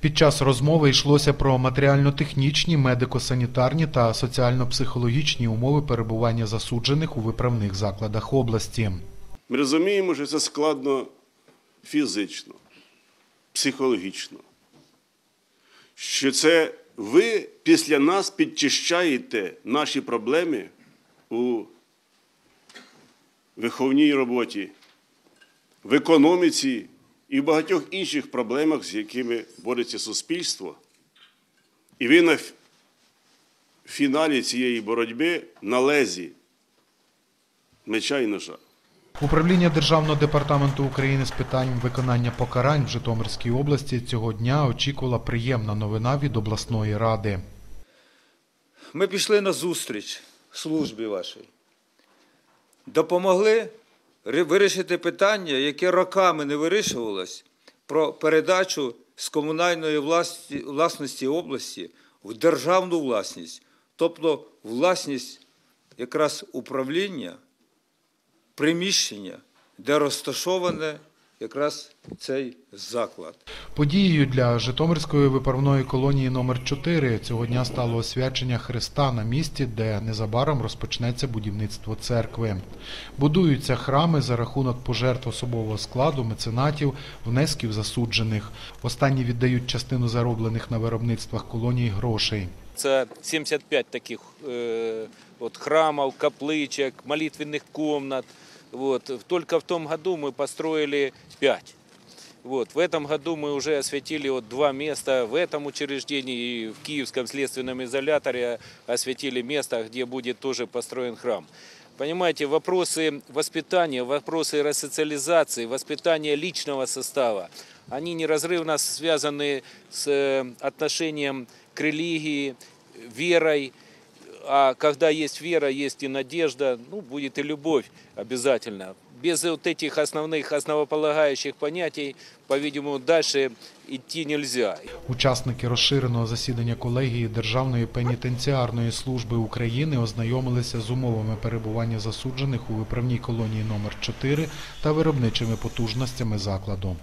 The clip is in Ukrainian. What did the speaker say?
Під час розмови йшлося про матеріально-технічні, медико-санітарні та соціально-психологічні умови перебування засуджених у виправних закладах області. Ми розуміємо, що це складно фізично, психологічно. Що це ви після нас підчищаєте наші проблеми у виховній роботі, в економіці і в багатьох інших проблемах, з якими бореться суспільство. І ви на фіналі цієї боротьби на лезі меча і ножа. Управління Державного департаменту України з питань виконання покарань в Житомирській області цього дня очікувала приємна новина від обласної ради. Ми пішли на зустріч службі вашій. Допомогли вирішити питання, яке роками не вирішувалось, про передачу з комунальної власті, власності області в державну власність, тобто власність якраз управління, приміщення, де розташоване якраз цей заклад. Подією для Житомирської виправної колонії номер 4 цього дня стало освячення Христа на місці, де незабаром розпочнеться будівництво церкви. Будуються храми за рахунок пожертв особового складу, меценатів, внесків засуджених. Останні віддають частину зароблених на виробництвах колоній грошей. Це 75 таких э, вот, храмов, капличек, молитвенных комнат. Вот. Только в том году мы построили 5. Вот. В этом году мы уже осветили вот два места в этом учреждении и в Киевском следственном изоляторе осветили место, где будет тоже построен храм. Понимаете, вопросы воспитания, вопросы ресоциализации, воспитания личного состава, они неразрывно связаны с э, отношением к религии, верой. А когда есть вера, есть и надежда, ну, будет и любовь обязательно. Без вот этих основных, основополагающих понятий, по-видимому, дальше идти нельзя. Учасники розширеного засідання колегії Державної пенітенціарної служби України ознайомилися з умовами перебування засуджених у виправній колонії номер 4 та виробничими потужностями закладу.